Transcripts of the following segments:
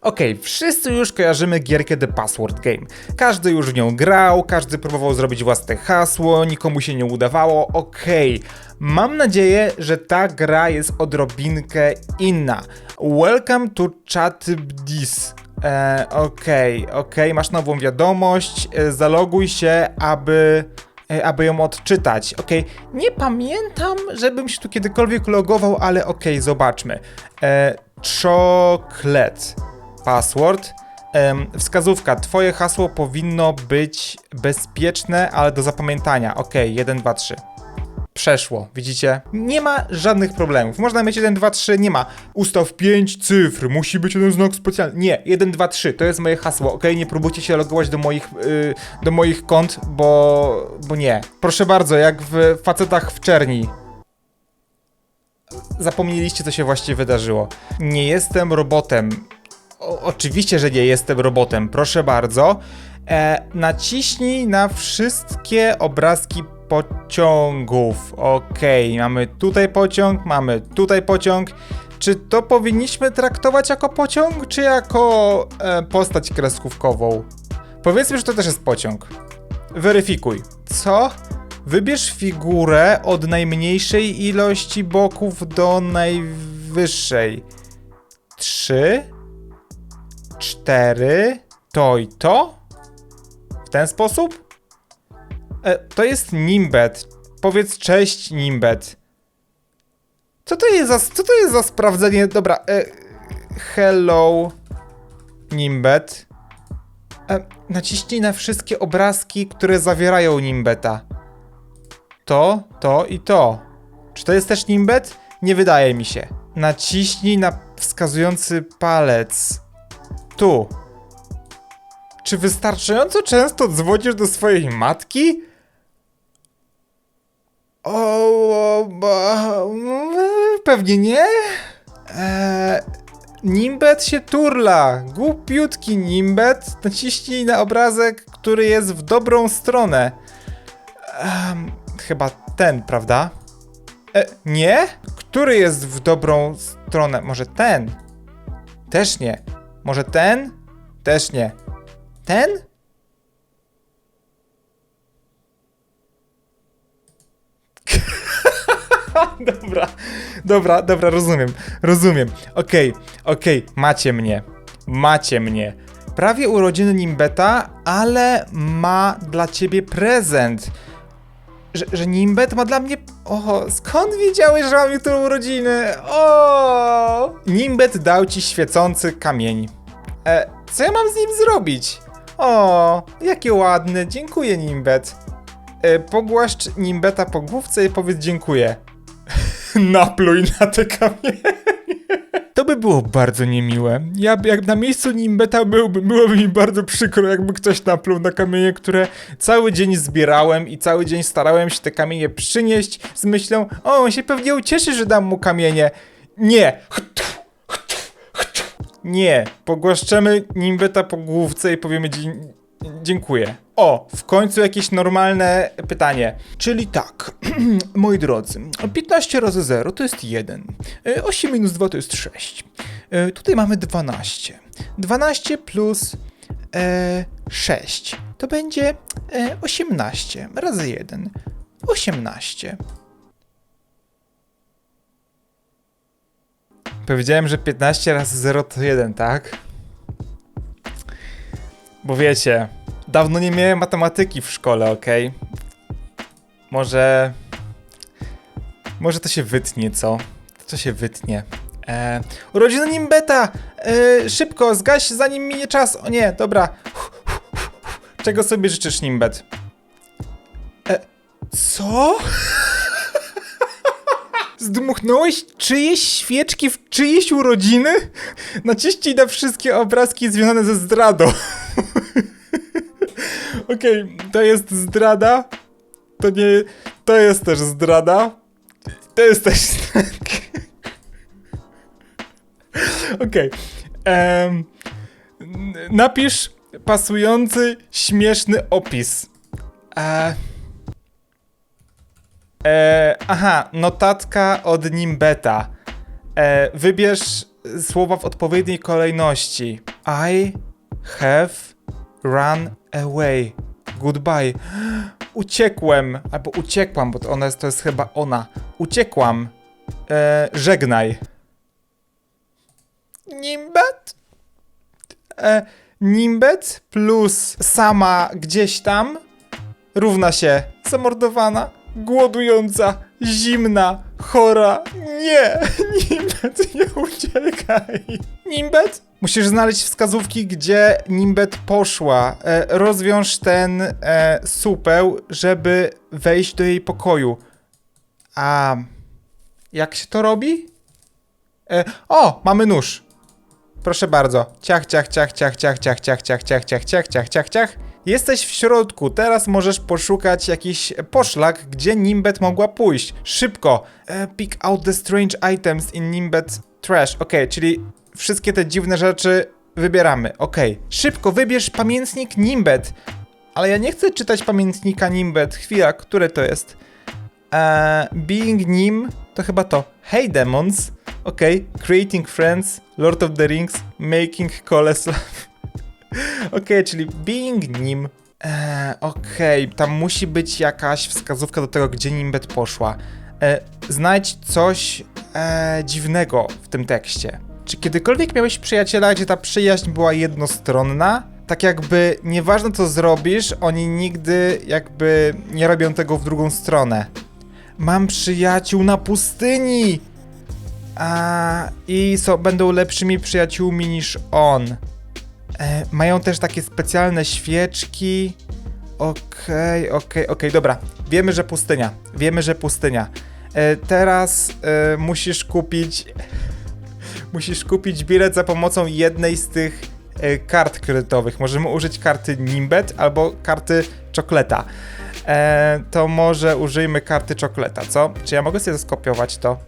Okej, wszyscy już kojarzymy gierkę The Password Game. Każdy już w nią grał, każdy próbował zrobić własne hasło, nikomu się nie udawało. Okej, mam nadzieję, że ta gra jest odrobinkę inna. Welcome to ChatBDIS. E, Okej, okej, masz nową wiadomość, e, zaloguj się, aby e, aby ją odczytać. Okej, nie pamiętam, żebym się tu kiedykolwiek logował, ale okej, zobaczmy. E, czoklet. Password. Wskazówka. Twoje hasło powinno być bezpieczne, ale do zapamiętania. Okej, 1, 2, 3. Przeszło, widzicie? Nie ma żadnych problemów. Można mieć 1, 2, 3, nie ma. Ustaw 5 cyfr, musi być jeden znak specjalny. Nie, 1, 2, 3, to jest moje hasło. Okej, nie próbujcie się logować do moich, y, do moich kont, bo, bo nie. Proszę bardzo, jak w facetach w czerni. Zapomnieliście, co się właściwie wydarzyło. Nie jestem robotem. O, oczywiście, że nie jestem robotem. Proszę bardzo. E, naciśnij na wszystkie obrazki pociągów. Okej, mamy tutaj pociąg, mamy tutaj pociąg. Czy to powinniśmy traktować jako pociąg, czy jako e, postać kreskówkową? Powiedzmy, że to też jest pociąg. Weryfikuj. Co? Wybierz figurę od najmniejszej ilości boków do najwyższej. Trzy, cztery, to i to? W ten sposób? E, to jest Nimbet. Powiedz cześć, Nimbet. Co to jest za, co to jest za sprawdzenie? Dobra, e, hello, Nimbet. E, naciśnij na wszystkie obrazki, które zawierają Nimbeta. To, to i to. Czy to jest też Nimbet? Nie wydaje mi się. Naciśnij na wskazujący palec. Tu. Czy wystarczająco często dzwonisz do swojej matki? O, o, ba- pewnie nie. Eee, Nimbet się turla. Głupiutki Nimbet. Naciśnij na obrazek, który jest w dobrą stronę. Chyba ten, prawda? E, nie? Który jest w dobrą stronę? Może ten? Też nie. Może ten? Też nie. Ten? dobra, dobra, dobra, rozumiem, rozumiem. Okej, okej, macie mnie, macie mnie. Prawie urodziny Nimbeta, ale ma dla ciebie prezent. Że, że Nimbet ma dla mnie... Oho, skąd wiedziałeś, że mam jutro urodziny? O! Nimbet dał ci świecący kamień. E, co ja mam z nim zrobić? O, jakie ładne, dziękuję Nimbet. E, pogłaszcz Nimbeta po główce i powiedz dziękuję. Napluj na te kamienie. To by było bardzo niemiłe. Ja jak na miejscu Nimbeta byłby, byłoby mi bardzo przykro, jakby ktoś napluł na kamienie, które cały dzień zbierałem i cały dzień starałem się te kamienie przynieść z myślą, o, on się pewnie ucieszy, że dam mu kamienie. Nie. Nie. Pogłaszczemy Nimbeta po główce i powiemy dzie- dziękuję. O, w końcu jakieś normalne pytanie. Czyli tak, moi drodzy, 15 razy 0 to jest 1, 8 minus 2 to jest 6. E, Tutaj mamy 12. 12 plus e, 6 to będzie e, 18 razy 1. 18. Powiedziałem, że 15 razy 0 to 1, tak? Bo wiecie, dawno nie miałem matematyki w szkole, okej? Może. Może to się wytnie, co? To się wytnie. E, urodziny Nimbeta! E, szybko, zgaś zanim minie czas. O nie, dobra. Czego sobie życzysz, Nimbet? E, co? Zdmuchnąłeś czyjeś świeczki w czyjeś urodziny? Naciśnij na wszystkie obrazki związane ze zdradą. Okej, to jest zdrada. To nie. To jest też zdrada. To jest też. Okej. em, n- Napisz pasujący, śmieszny opis. E, e, aha, notatka od Nimbeta. E, wybierz słowa w odpowiedniej kolejności. I have run away. Goodbye. Uciekłem, albo uciekłam, bo to ona jest, to jest chyba ona. Uciekłam. E, żegnaj. Nimbet? E, Nimbet plus sama gdzieś tam równa się zamordowana, głodująca, zimna, chora. Nie! Nimbet, nie uciekaj! Nimbet? Musisz znaleźć wskazówki, gdzie Nimbet poszła. E, rozwiąż ten e, supeł, żeby wejść do jej pokoju. A jak się to robi? E, o, mamy nóż. Proszę bardzo. Ciach, ciach, ciach, ciach, ciach, ciach, ciach, ciach, ciach, ciach, ciach, ciach, ciach, ciach. Jesteś w środku, teraz możesz poszukać jakiś poszlak, gdzie Nimbet mogła pójść. Szybko! E, pick out the strange items in Nimbet trash. Okej, czyli wszystkie te dziwne rzeczy wybieramy. Okej. Szybko, wybierz pamiętnik Nimbet. Ale ja nie chcę czytać pamiętnika Nimbet. Chwila, które to jest? Eee, being Nim to chyba to. Hey Demons. Okej. Creating Friends. Lord of the Rings. Making Koleslav. Okej, czyli Being Nim. Eee, Okej, tam musi być jakaś wskazówka do tego, gdzie Nimbet poszła. Eee, znajdź coś eee, dziwnego w tym tekście. Czy kiedykolwiek miałeś przyjaciela, gdzie ta przyjaźń była jednostronna? Tak jakby nieważne co zrobisz, oni nigdy jakby nie robią tego w drugą stronę. Mam przyjaciół na pustyni! A, I są, będą lepszymi przyjaciółmi niż on. E, mają też takie specjalne świeczki. Okej, okej, okej, dobra. Wiemy, że pustynia. Wiemy, że pustynia. E, teraz e, musisz kupić. Musisz kupić bilet za pomocą jednej z tych e, kart kredytowych. Możemy użyć karty Nimbet albo karty Czokleta. E, to może użyjmy karty Czokleta, co? Czy ja mogę sobie skopiować to?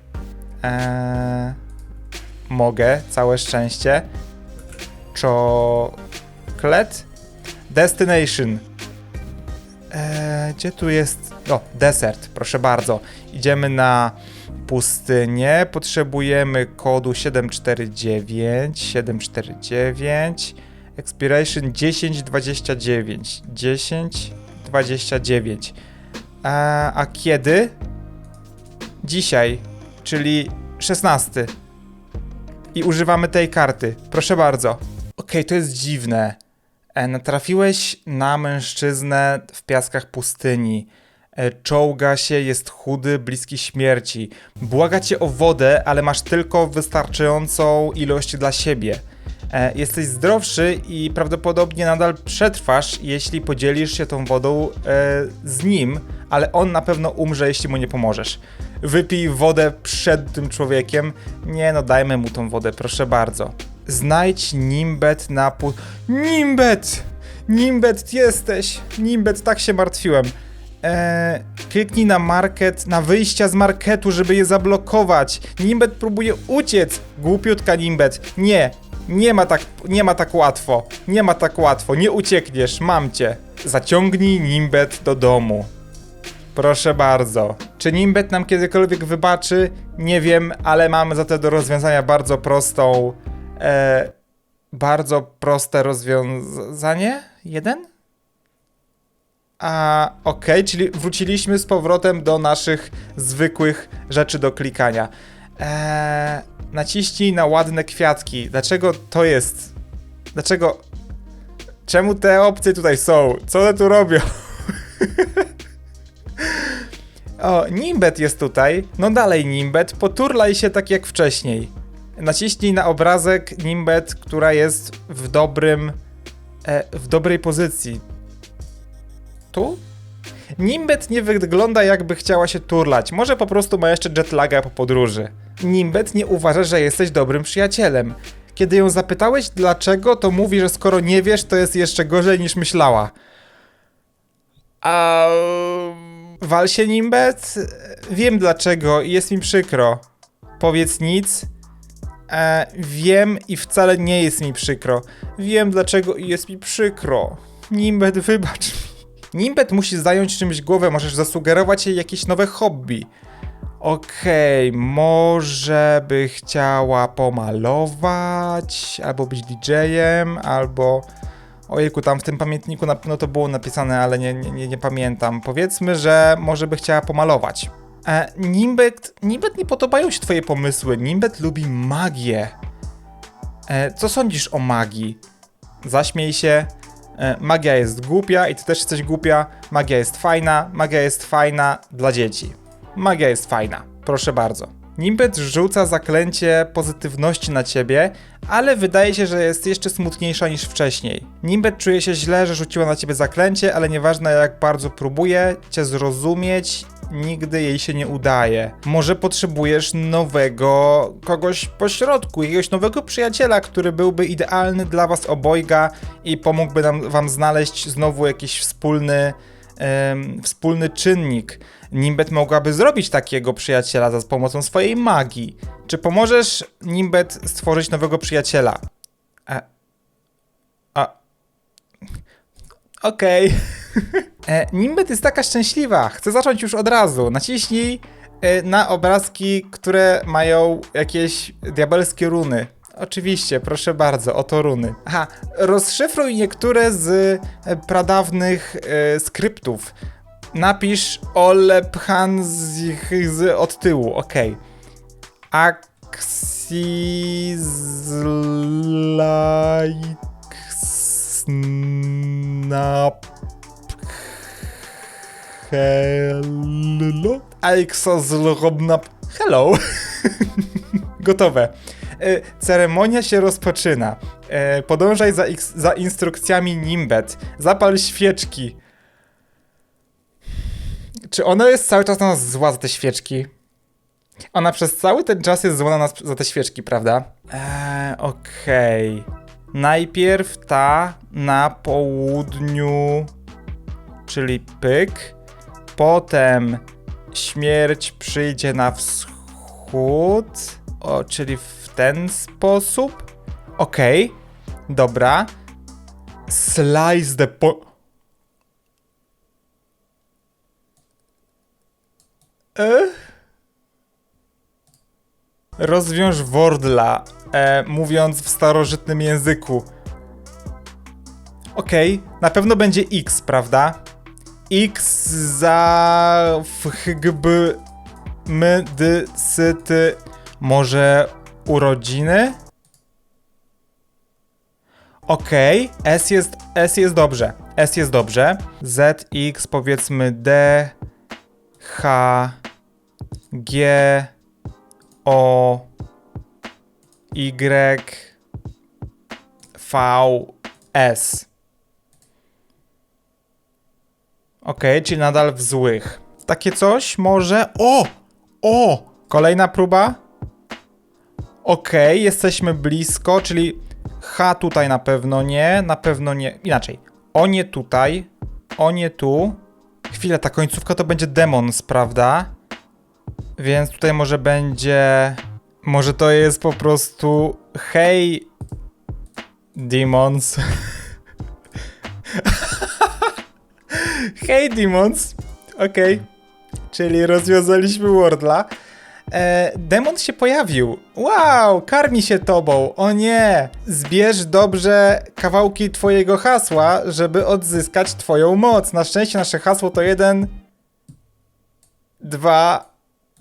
E, mogę, całe szczęście. Czoklet. Destination. Eee, gdzie tu jest? O, desert, proszę bardzo. Idziemy na pustynię. Potrzebujemy kodu 749. 749. Expiration 1029. 1029. A, a kiedy? Dzisiaj, czyli 16 i używamy tej karty. Proszę bardzo. Okej, to jest dziwne. E, natrafiłeś na mężczyznę w piaskach pustyni. E, czołga się, jest chudy, bliski śmierci. Błaga cię o wodę, ale masz tylko wystarczającą ilość dla siebie. E, jesteś zdrowszy i prawdopodobnie nadal przetrwasz, jeśli podzielisz się tą wodą e, z nim, ale on na pewno umrze, jeśli mu nie pomożesz. Wypij wodę przed tym człowiekiem. Nie no, dajmy mu tą wodę, proszę bardzo. Znajdź Nimbet na pu... Nimbet! Nimbet, jesteś! Nimbet, tak się martwiłem. Eee, kliknij na market, na wyjścia z marketu, żeby je zablokować. Nimbet próbuje uciec. Głupiutka Nimbet. Nie, nie ma tak, nie ma tak łatwo. Nie ma tak łatwo. Nie uciekniesz, mam cię. Zaciągnij Nimbet do domu. Proszę bardzo. Czy Nimbet nam kiedykolwiek wybaczy? Nie wiem, ale mamy za to do rozwiązania bardzo prostą. E, bardzo proste rozwiązanie? Jeden? A okej, czyli wróciliśmy z powrotem do naszych zwykłych rzeczy do klikania. Eee, naciśnij na ładne kwiatki. Dlaczego to jest? Dlaczego? Czemu te opcje tutaj są? Co one tu robią? o, Nimbet jest tutaj. No dalej Nimbet, poturlaj się tak jak wcześniej. Naciśnij na obrazek Nimbet, która jest w dobrym, e, w dobrej pozycji. Tu? Nimbet nie wygląda jakby chciała się turlać. Może po prostu ma jeszcze jetlaga po podróży. Nimbet nie uważa, że jesteś dobrym przyjacielem. Kiedy ją zapytałeś dlaczego, to mówi, że skoro nie wiesz, to jest jeszcze gorzej niż myślała. A... Wal się Nimbet? Wiem dlaczego i jest mi przykro. Powiedz nic. E, wiem i wcale nie jest mi przykro. Wiem dlaczego i jest mi przykro. Nimbet, wybacz mi. Nimbet musi zająć czymś głowę, możesz zasugerować jej jakieś nowe hobby. Okej, może by chciała pomalować, albo być DJ-em, albo... Ojejku, tam w tym pamiętniku na pewno to było napisane, ale nie, nie, nie, nie pamiętam. Powiedzmy, że może by chciała pomalować. E, Nimbet, Nimbet nie podobają się twoje pomysły. Nimbet lubi magię. E, co sądzisz o magii? Zaśmiej się. E, magia jest głupia i ty też jesteś głupia. Magia jest fajna. Magia jest fajna dla dzieci. Magia jest fajna. Proszę bardzo. Nimbet rzuca zaklęcie pozytywności na ciebie, ale wydaje się, że jest jeszcze smutniejsza niż wcześniej. Nimbet czuje się źle, że rzuciła na ciebie zaklęcie, ale nieważne jak bardzo próbuje cię zrozumieć, nigdy jej się nie udaje. Może potrzebujesz nowego kogoś pośrodku, jakiegoś nowego przyjaciela, który byłby idealny dla was obojga i pomógłby nam, wam znaleźć znowu jakiś wspólny, wspólny czynnik. Nimbet mogłaby zrobić takiego przyjaciela za pomocą swojej magii. Czy pomożesz Nimbet stworzyć nowego przyjaciela? A. A. Okej. E, Nimbet jest taka szczęśliwa. Chcę zacząć już od razu. Naciśnij e, na obrazki, które mają jakieś diabelskie runy. Oczywiście, proszę bardzo, oto runy. Aha, rozszyfruj niektóre z e, pradawnych e, skryptów. Napisz Olephan z, z od tyłu, okej. Axis Hello? Aixozlobnap. Hello. Gotowe. E, Ceremonia się rozpoczyna. E, Podążaj za, za instrukcjami Nimbet. Zapal świeczki. Czy ona jest cały czas na nas zła za te świeczki? Ona przez cały ten czas jest zła na nas za te świeczki, prawda? Eee, okej. Najpierw ta na południu, czyli pyk. Potem śmierć przyjdzie na wschód, o, czyli w ten sposób. Okej, dobra. Slice the po... E? Rozwiąż wordla, e, mówiąc w starożytnym języku. Okej, na pewno będzie X, prawda? X za fhgb my dy sy ty może urodziny? Okej, S jest S jest dobrze. S jest dobrze. Z X powiedzmy D H G O Y V S. Okej, czyli nadal w złych. Takie coś może. O! O! Kolejna próba. Okej, jesteśmy blisko, czyli H tutaj na pewno nie, na pewno nie. Inaczej. O nie tutaj, o nie tu. Chwilę, ta końcówka to będzie demons, prawda? Więc tutaj może będzie. Może to jest po prostu. Hej. Demons. Hej, Demons. Okej. Czyli rozwiązaliśmy Wordla. E, demon się pojawił. Wow, karmi się tobą. O nie. Zbierz dobrze kawałki twojego hasła, żeby odzyskać twoją moc. Na szczęście nasze hasło to jeden, dwa,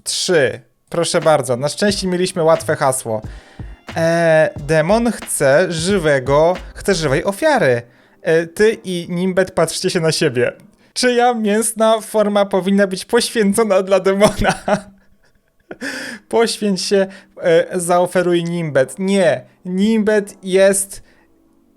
trzy. Proszę bardzo. Na szczęście mieliśmy łatwe hasło. E, demon chce żywego, chce żywej ofiary. E, ty i Nimbet patrzcie się na siebie. Czyja mięsna forma powinna być poświęcona dla demona? Poświęć się, e, zaoferuj Nimbet. Nie, Nimbet jest.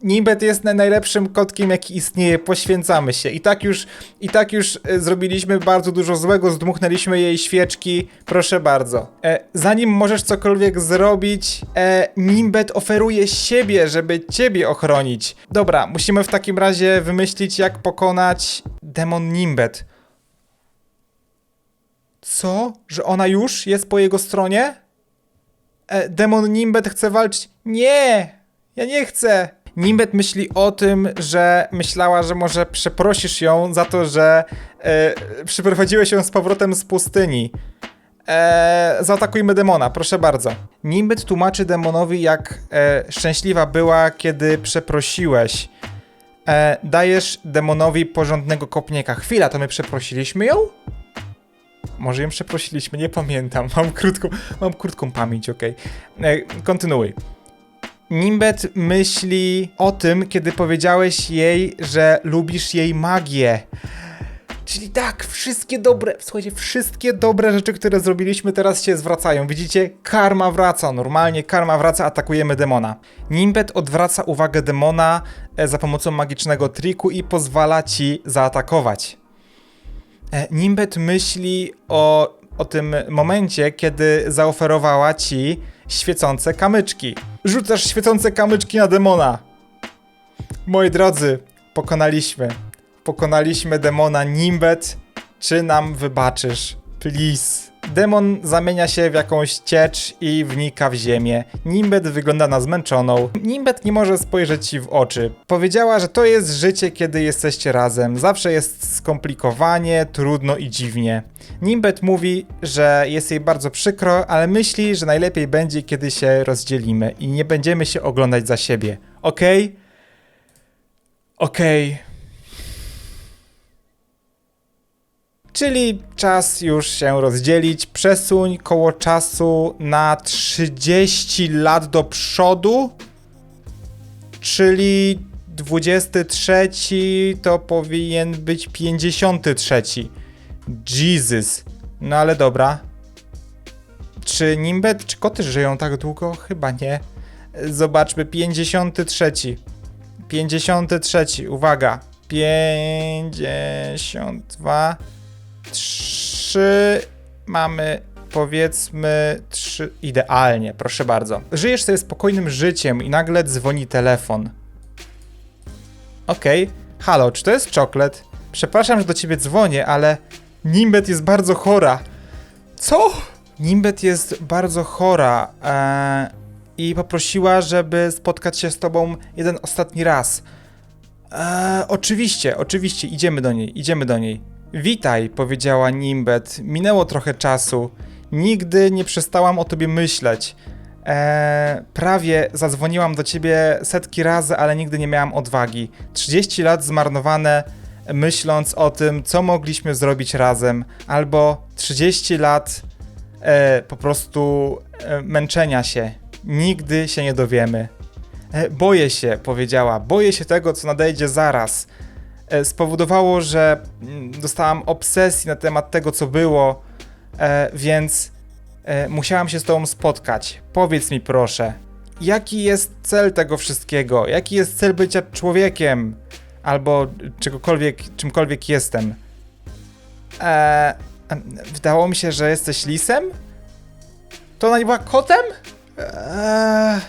Nimbet jest na- najlepszym kotkiem, jaki istnieje. Poświęcamy się. I tak już, i tak już e, zrobiliśmy bardzo dużo złego, zdmuchnęliśmy jej świeczki. Proszę bardzo. E, zanim możesz cokolwiek zrobić, e, Nimbet oferuje siebie, żeby ciebie ochronić. Dobra, musimy w takim razie wymyślić, jak pokonać demon Nimbet. Co? Że ona już jest po jego stronie? E, demon Nimbet chce walczyć. Nie! Ja nie chcę! Nimbet myśli o tym, że myślała, że może przeprosisz ją za to, że e, przyprowadziłeś ją z powrotem z pustyni. Eee, zaatakujmy demona, proszę bardzo. Nimbet tłumaczy demonowi, jak e, szczęśliwa była, kiedy przeprosiłeś. E, dajesz demonowi porządnego kopniaka. Chwila, to my przeprosiliśmy ją? Może ją przeprosiliśmy, nie pamiętam. Mam krótką, mam krótką pamięć, okej. E, Kontynuuj. Nimbet myśli o tym, kiedy powiedziałeś jej, że lubisz jej magię. Czyli tak, wszystkie dobre, słuchajcie, wszystkie dobre rzeczy, które zrobiliśmy teraz się zwracają. Widzicie, karma wraca, normalnie karma wraca, atakujemy demona. Nimbet odwraca uwagę demona e, za pomocą magicznego triku i pozwala ci zaatakować. E, Nimbet myśli o, o tym momencie, kiedy zaoferowała ci świecące kamyczki. Rzucasz świecące kamyczki na demona. Moi drodzy, pokonaliśmy. Pokonaliśmy demona Nimbet. Czy nam wybaczysz? Please. Demon zamienia się w jakąś ciecz i wnika w ziemię. Nimbet wygląda na zmęczoną. Nimbet nie może spojrzeć ci w oczy. Powiedziała, że to jest życie, kiedy jesteście razem. Zawsze jest skomplikowanie, trudno i dziwnie. Nimbet mówi, że jest jej bardzo przykro, ale myśli, że najlepiej będzie, kiedy się rozdzielimy i nie będziemy się oglądać za siebie. Okej? Okej. Czyli czas już się rozdzielić. Przesuń koło czasu na 30 lat do przodu. Czyli 23 to powinien być 53. Jesus. No ale dobra. Czy Nimbet, czy koty żyją tak długo? Chyba nie. Zobaczmy, 53. 53, uwaga. 52. 3. Mamy powiedzmy 3. Idealnie, proszę bardzo. Żyjesz sobie spokojnym życiem i nagle dzwoni telefon. Okej. Halo, czy to jest czoklet? Przepraszam, że do ciebie dzwonię, ale Nimbet jest bardzo chora. Co? Nimbet jest bardzo chora e, i poprosiła, żeby spotkać się z tobą jeden ostatni raz. E, oczywiście, oczywiście, idziemy do niej, idziemy do niej. Witaj, powiedziała Nimbet. Minęło trochę czasu. Nigdy nie przestałam o tobie myśleć. Eee, prawie zadzwoniłam do ciebie setki razy, ale nigdy nie miałam odwagi. 30 lat zmarnowane myśląc o tym, co mogliśmy zrobić razem, albo 30 lat e, po prostu e, męczenia się. Nigdy się nie dowiemy. E, boję się, powiedziała. Boję się tego, co nadejdzie zaraz. E, spowodowało, że mm, dostałam obsesji na temat tego, co było, e, więc e, musiałam się z tobą spotkać. Powiedz mi proszę, jaki jest cel tego wszystkiego? Jaki jest cel bycia człowiekiem? Albo czegokolwiek, czymkolwiek jestem? E, em, wydało mi się, że jesteś lisem? To ona nie była kotem? Eee,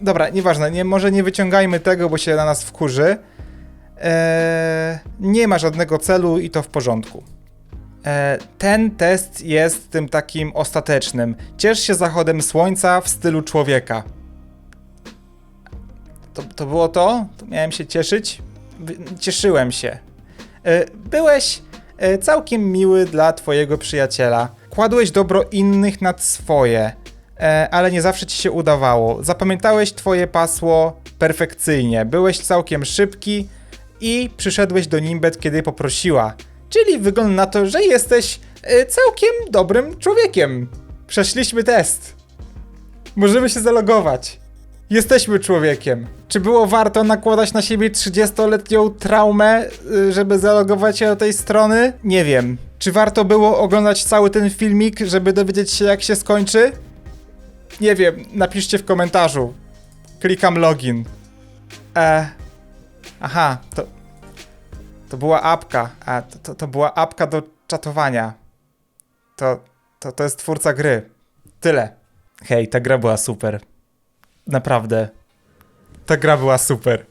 dobra, nieważne, nie, może nie wyciągajmy tego, bo się na nas wkurzy. Eee, nie ma żadnego celu i to w porządku. Eee, ten test jest tym takim ostatecznym. Ciesz się zachodem słońca w stylu człowieka. To, to było to? To miałem się cieszyć? Cieszyłem się. E, Byłeś e, całkiem miły dla twojego przyjaciela. Kładłeś dobro innych nad swoje, e, ale nie zawsze ci się udawało. Zapamiętałeś twoje pasło perfekcyjnie. Byłeś całkiem szybki i przyszedłeś do Nimbet, kiedy poprosiła. Czyli wygląda na to, że jesteś e, całkiem dobrym człowiekiem. Przeszliśmy test. Możemy się zalogować. Jesteśmy człowiekiem. Czy było warto nakładać na siebie 30-letnią traumę, y, żeby zalogować się do tej strony? Nie wiem. Czy warto było oglądać cały ten filmik, żeby dowiedzieć się, jak się skończy? Nie wiem. Napiszcie w komentarzu. Klikam login. E. Aha, to. To była apka. A, to, to, to była apka do czatowania. To, to, to jest twórca gry. Tyle. Hej, ta gra była super. Naprawdę. Ta gra była super.